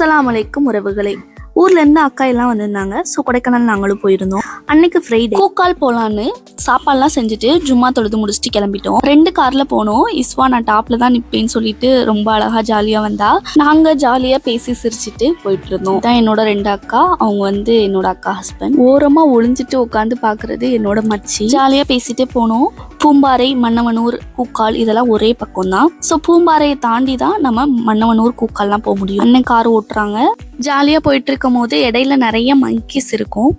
அஸ்ஸலாமு அலைக்கும் உறவுகளை. ஊர்ல இருந்து அக்கா எல்லாம் வந்திருந்தாங்க. ஸோ கொடைக்கானல் நாங்களும் போயிருந்தோம். அன்னைக்கு ஃப்ரைடே கூக்கால் போகலான்னு சாப்பாடுலாம் செஞ்சுட்டு ஜும்மா தொழுது முடிச்சுட்டு கிளம்பிட்டோம். ரெண்டு கார்ல போனோம். இஸ்வா நான் டாப்ல தான் நிப்பேன்னு சொல்லிட்டு ரொம்ப அழகா ஜாலியா வந்தா. நாங்க ஜாலியா பேசி சிரிச்சிட்டு போயிட்டு இருந்தோம் தான் என்னோட ரெண்டு அக்கா. அவங்க வந்து என்னோட அக்கா ஹஸ்பண்ட் ஓரமா ஒளிஞ்சிட்டு உட்காந்து பாக்குறது என்னோட மச்சி. ஜாலியா பேசிட்டே போனோம். பூம்பாறை மன்னவனூர் கூக்கால் இதெல்லாம் ஒரே பக்கம் தான் ஸோ பூம்பாறையை தாண்டி தான் நம்ம மன்னவனூர் கூக்கால்லாம் போக முடியும். அண்ணன் கார் ஓட்டுறாங்க. ஜாலியாக போயிட்டு இருக்கும் போது இடையில நிறைய மங்கிஸ் இருக்கும்.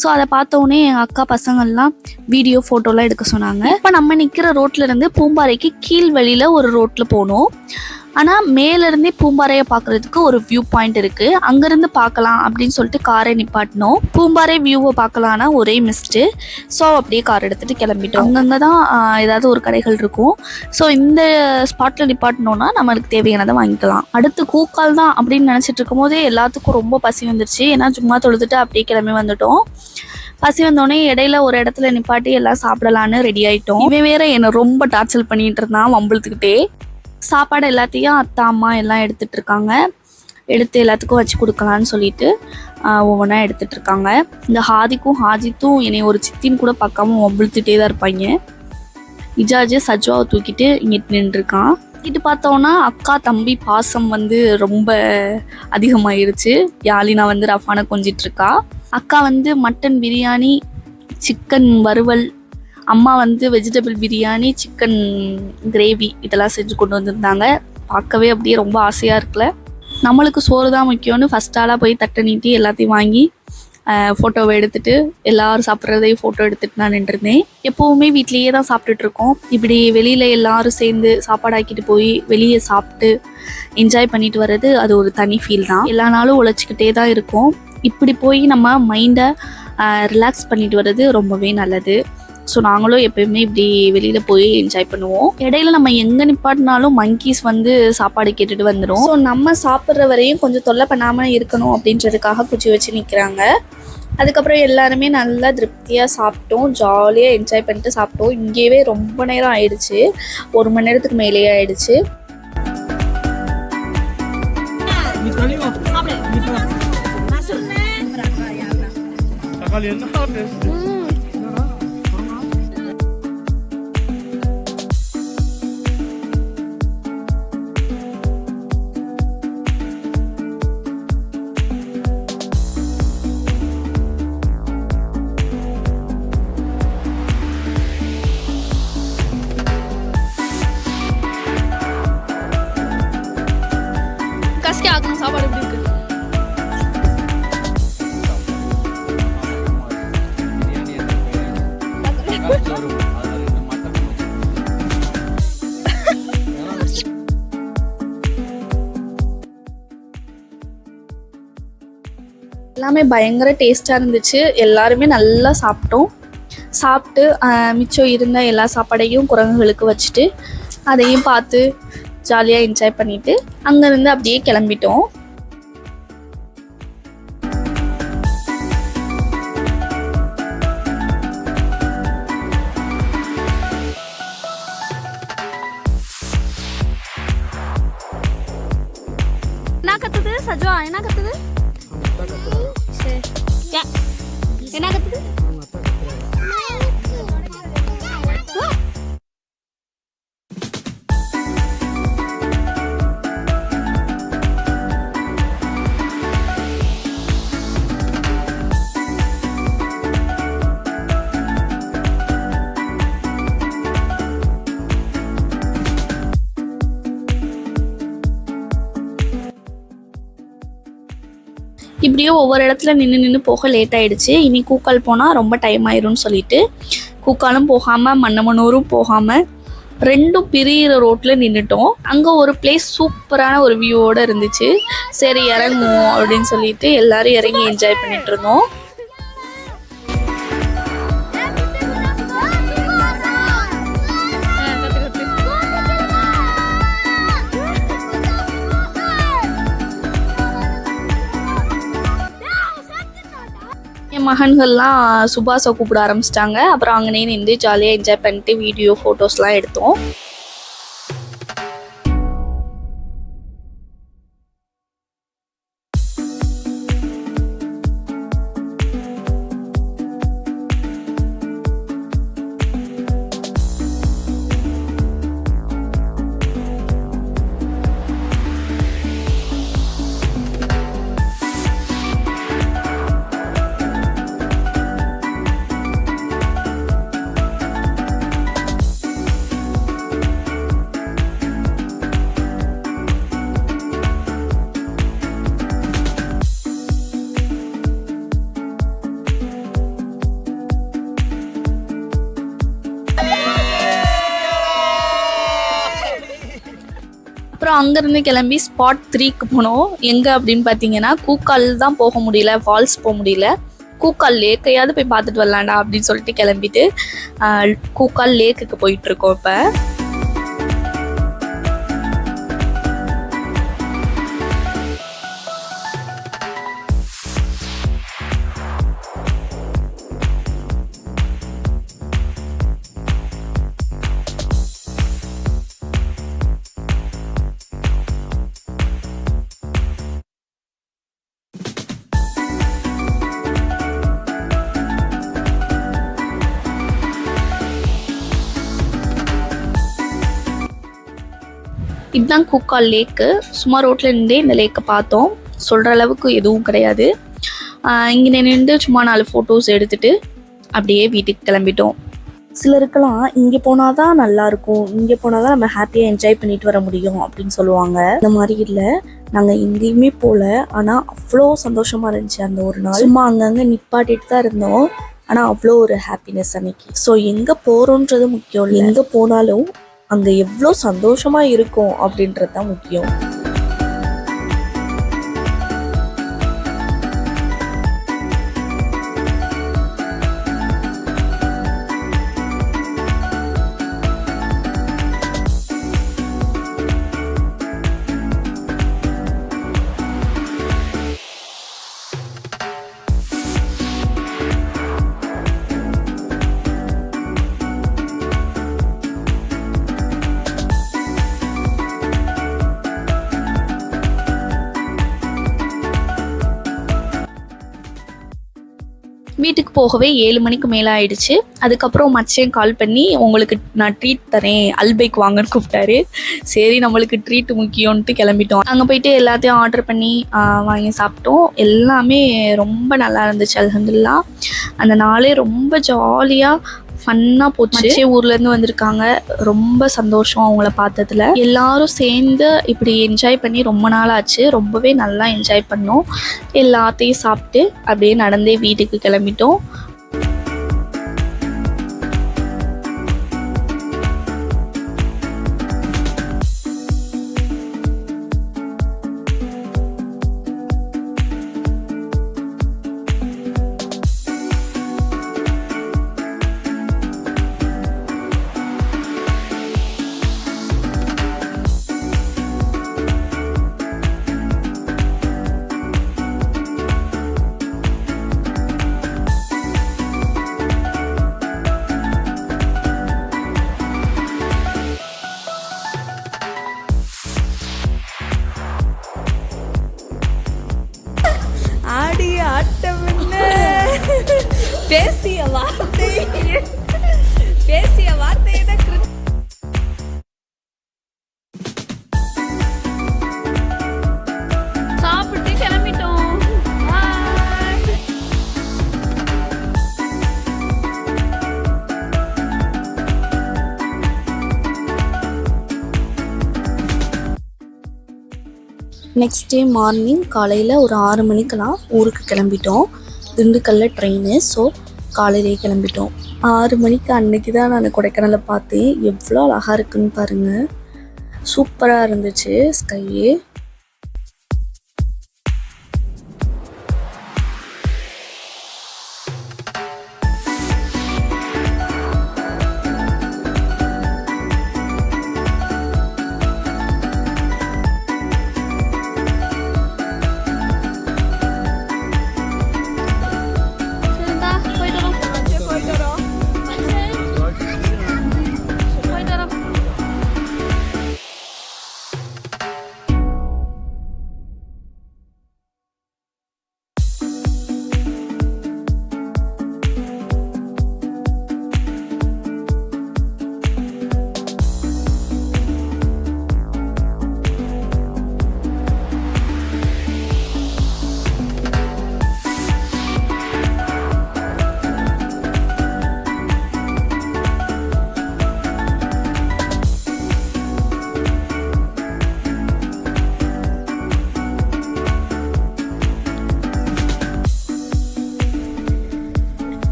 ஸோ அதை பார்த்தோன்னே எங்கள் அக்கா பசங்கள்லாம் வீடியோ ஃபோட்டோலாம் எடுக்க சொன்னாங்க. இப்போ நம்ம நிற்கிற ரோட்ல இருந்து பூம்பாறைக்கு கீழ் வழியில ஒரு ரோட்ல போனோம். ஆனால் மேலேருந்தே பூம்பாறையை பார்க்கறதுக்கு ஒரு வியூ பாயிண்ட் இருக்கு. அங்கேருந்து பார்க்கலாம் அப்படின்னு சொல்லிட்டு காரை நிப்பாட்டினோம். பூம்பாறை வியூவை பார்க்கலான்னா ஒரே மிஸ்ட்டு ஸோ அப்படியே கார் எடுத்துட்டு கிளம்பிட்டோம். அங்கங்கே தான் ஏதாவது ஒரு கடைகள் இருக்கும். ஸோ இந்த ஸ்பாட்டில் நிப்பாட்டினோன்னா நம்மளுக்கு தேவையானதை வாங்கிக்கலாம். அடுத்து கூக்கால் தான் அப்படின்னு நினச்சிட்டு இருக்கும் போதே எல்லாத்துக்கும் ரொம்ப பசி வந்துருச்சு. ஏன்னா சும்மா தொழுதுட்டு அப்படியே கிளம்பி வந்துட்டோம். பசி வந்தோடனே இடையில ஒரு இடத்துல நிப்பாட்டி எல்லாம் சாப்பிடலான்னு ரெடி ஆயிட்டோம். இவன் வேற என்னை ரொம்ப டார்ச்சல் பண்ணிட்டு இருந்தான் வம்பிழுத்துக்கிட்டே சாப்பாடு எல்லாத்தையும் அத்தா அம்மா எல்லாம் எடுத்துகிட்டு இருக்காங்க. எடுத்து எல்லாத்துக்கும் வச்சு கொடுக்கலான்னு சொல்லிட்டு ஒவ்வொன்றா எடுத்துகிட்டு இருக்காங்க. இந்த ஹாதிக்கும் ஹாஜித்தும் என்னை ஒரு சித்தின்னு கூட பார்க்காம வம்பிழுத்துட்டே தான் இருப்பாங்க. இஜாஜ் சஜ்வாவை தூக்கிட்டு இங்கிட்டு நின்றுருக்கான். தூக்கிட்டு பார்த்தோன்னா அக்கா தம்பி பாசம் வந்து ரொம்ப அதிகமாயிருச்சு. யாழினா வந்து ரஃபானை கொஞ்சிட்டு இருக்கா. அக்கா வந்து மட்டன் பிரியாணி சிக்கன் வறுவல் அம்மா வந்து வெஜிடபிள் பிரியாணி சிக்கன் கிரேவி இதெல்லாம் செஞ்சு கொண்டு வந்திருந்தாங்க. பார்க்கவே அப்படியே ரொம்ப ஆசையாக இருக்குல்ல. நம்மளுக்கு சோறு தான் முக்கியம்னு ஃபஸ்ட் ஆளாக போய் தட்டை நீட்டி எல்லாத்தையும் வாங்கி ஃபோட்டோவை எடுத்துட்டு எல்லாரும் சாப்பிட்றதையும் ஃபோட்டோ எடுத்துட்டு நான் நின்றுருந்தேன். எப்போவுமே வீட்லேயே தான் சாப்பிட்டுட்டு இருக்கோம். இப்படி வெளியில் எல்லாரும் சேர்ந்து சாப்பாடு ஆக்கிட்டு போய் வெளியே சாப்பிட்டு என்ஜாய் பண்ணிட்டு வர்றது அது ஒரு தனி ஃபீல் தான். எல்லா நாளும் உழைச்சிக்கிட்டே தான் இருக்கும். இப்படி போய் நம்ம மைண்டை ரிலாக்ஸ் பண்ணிட்டு வர்றது ரொம்பவே நல்லது. ஸோ நாங்களும் எப்பயுமே இப்படி வெளியில் போய் என்ஜாய் பண்ணுவோம். இடையில நம்ம எங்கே நிப்பாட்டினாலும் மங்கீஸ் வந்து சாப்பாடு கேட்டுட்டு வந்துடும் ஸோ நம்ம சாப்பிட்ற வரையும் கொஞ்சம் தொல்லை பண்ணாமல் இருக்கணும் அப்படின்றதுக்காக குச்சி வச்சு நிற்கிறாங்க அதுக்கப்புறம் எல்லாருமே நல்லா திருப்தியாக சாப்பிட்டோம். ஜாலியாக என்ஜாய் பண்ணிட்டு சாப்பிட்டோம். இங்கேயே ரொம்ப நேரம் ஆயிடுச்சு. ஒரு மணி நேரத்துக்கு மேலேயே ஆயிடுச்சு. தக்காளி என்ன எல்லாமே பயங்கர டேஸ்ட்டாக இருந்துச்சு. எல்லாருமே நல்லா சாப்பிட்டோம். சாப்பிட்டு மிச்சம் இருந்த எல்லா சாப்பாடையும் குரங்குகளுக்கு வச்சுட்டு அதையும் பார்த்து ஜாலியாக என்ஜாய் பண்ணிட்டு அங்கேருந்து அப்படியே கிளம்பிட்டோம். என்ன கத்துது? சஜ்வா என்ன கத்துது? என்ன கத்துது எப்படியோ ஒவ்வொரு இடத்துல நின்று நின்று போக லேட் ஆயிடுச்சு. இனி கூக்கால் போனால் ரொம்ப டைம் ஆயிரும்னு சொல்லிட்டு கூக்காலும் போகாமல் மன்னமனூரும் போகாமல் ரெண்டும் பிரியிற ரோட்டில் நின்றுட்டோம் அங்கே ஒரு பிளேஸ் சூப்பரான ஒரு வியூவோட இருந்துச்சு. சரி இறங்குவோம் அப்படின்னு சொல்லிட்டு எல்லாரும் இறங்கி என்ஜாய் பண்ணிட்டு இருந்தோம். மகன்கள்லாம் சுபாஷை கூப்பிட ஆரம்பிச்சிட்டாங்க. அப்புறம் அங்கனே நின்று ஜாலியாக என்ஜாய் பண்ணிட்டு வீடியோ ஃபோட்டோஸ்லாம் எடுத்தோம். அப்புறம் அங்கேருந்து கிளம்பி ஸ்பாட் த்ரீக்கு போனோம். எங்கே அப்படின்னு பார்த்தீங்கன்னா கூக்கால் தான் போக முடியல ஃபால்ஸ் போக முடியல. கூக்கால் லேக்கையாவது போய் பார்த்துட்டு வரலாண்டா அப்படின்னு சொல்லிட்டு கிளம்பிட்டு கூக்கால் லேக்குக்கு போயிட்டுருக்கோம் இப்போ. இதுதான் கூக்கால் லேக்கு. சும்மா ரோட்டில் நின்றே இந்த லேக்கை பார்த்தோம். சொல்கிற அளவுக்கு எதுவும் கிடையாது. இங்கே நின்று சும்மா நாலு ஃபோட்டோஸ் எடுத்துட்டு அப்படியே வீட்டுக்கு கிளம்பிட்டோம். சிலருக்கெல்லாம் இங்கே போனால் தான் நல்லா இருக்கும். இங்கே போனால் தான் நம்ம ஹாப்பியாக என்ஜாய் பண்ணிட்டு வர முடியும் அப்படின்னு சொல்லுவாங்க. இந்த மாதிரி இல்லை. நாங்கள் எங்கேயுமே போகல ஆனால் அவ்வளோ சந்தோஷமாக இருந்துச்சு அந்த ஒரு நாள். சும்மா அங்கங்கே நிப்பாட்டிட்டு தான் இருந்தோம். ஆனால் அவ்வளோ ஒரு ஹாப்பினஸ் அன்னைக்கு. ஸோ எங்கே போகிறோன்றது முக்கியம் இல்லை. எங்கே போனாலும் அங்கே எவ்வளோ சந்தோஷமாக இருக்கும் அப்படின்றது தான் முக்கியம். போகவே ஏழு மணிக்கு மேலே ஆயிடுச்சு. அதுக்கப்புறம் மச்சையும் கால் பண்ணி உங்களுக்கு நான் ட்ரீட் தரேன். அல்பைக் வாங்கன்னு கூப்பிட்டாரு. சரி நம்மளுக்கு ட்ரீட் முக்கியம்ன்ட்டு கிளம்பிட்டோம். அங்கே போயிட்டு எல்லாத்தையும் ஆர்டர் பண்ணி வாங்கி சாப்பிட்டோம். எல்லாமே ரொம்ப நல்லா இருந்துச்சு அலகந்துல்லா அந்த நாளே ரொம்ப ஜாலியாக ஃபன்னாக போச்சு. மச்சே ஊர்லேருந்து வந்திருக்காங்க. ரொம்ப சந்தோஷம் அவங்கள பார்த்ததுல. எல்லாரும் சேர்ந்து இப்படி என்ஜாய் பண்ணி ரொம்ப நாள் ஆச்சு. ரொம்பவே நல்லா என்ஜாய் பண்ணோம். எல்லாத்தையும் சாப்பிட்டு அப்படியே நடந்தே வீட்டுக்கு கிளம்பிட்டோம். நெக்ஸ்ட் டே மார்னிங் காலையில் ஒரு ஆறு மணிக்கெல்லாம் ஊருக்கு கிளம்பிட்டோம். திண்டுக்கல்ல ட்ரெயின் ஸோ காலையிலேயே கிளம்பிட்டோம். ஆறு மணிக்கு அன்னைக்கு தான் நான் கொடைக்கானலை பார்த்தேன். எவ்வளோ அழகாக இருக்குன்னு பாருங்கள் சூப்பராக இருந்துச்சு. ஸ்கையே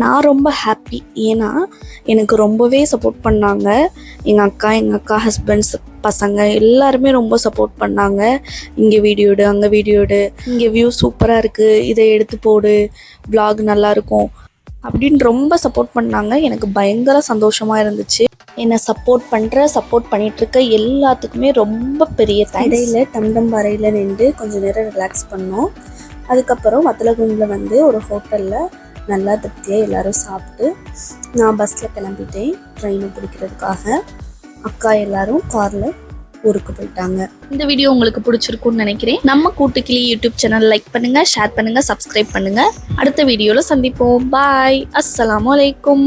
நான் ரொம்ப ஹாப்பி ஏன்னா எனக்கு ரொம்பவே சப்போர்ட் பண்ணாங்க. எங்கள் அக்கா எங்கள் அக்கா ஹஸ்பண்ட்ஸ் பசங்க எல்லாருமே ரொம்ப சப்போர்ட் பண்ணாங்க. இங்கே வீடியோ எடு அங்கே வீடியோ எடு. இங்கே வியூ சூப்பராக இருக்குது இதை எடுத்து போடு. vlog நல்லாயிருக்கும் அப்படின்னு ரொம்ப சப்போர்ட் பண்ணாங்க. எனக்கு பயங்கர சந்தோஷமாக இருந்துச்சு. என்னை சப்போர்ட் பண்ணுற சப்போர்ட் பண்ணிகிட்ருக்க எல்லாத்துக்குமே ரொம்ப பெரிய தடையில் டம்டம் வரையில் நின்று கொஞ்சம் நேரம் ரிலாக்ஸ் பண்ணோம். அதுக்கப்புறம் வத்தலகுண்டில் வந்து ஒரு ஹோட்டலில் நல்லா திருப்தியாக எல்லோரும் சாப்பிட்டு நான் பஸ்ஸில் கிளம்பிட்டேன். ட்ரெயினை பிடிக்கிறதுக்காக. அக்கா எல்லாரும் காரில் ஊருக்கு போயிட்டாங்க. இந்த வீடியோ உங்களுக்கு பிடிச்சிருக்கும்னு நினைக்கிறேன். நம்ம கூட்டுக்கிளி யூடியூப் சேனல் லைக் பண்ணுங்க ஷேர் பண்ணுங்க சப்ஸ்கிரைப் பண்ணுங்க. அடுத்த வீடியோவில் சந்திப்போம். பாய் அஸ்லாம் அலைக்கும்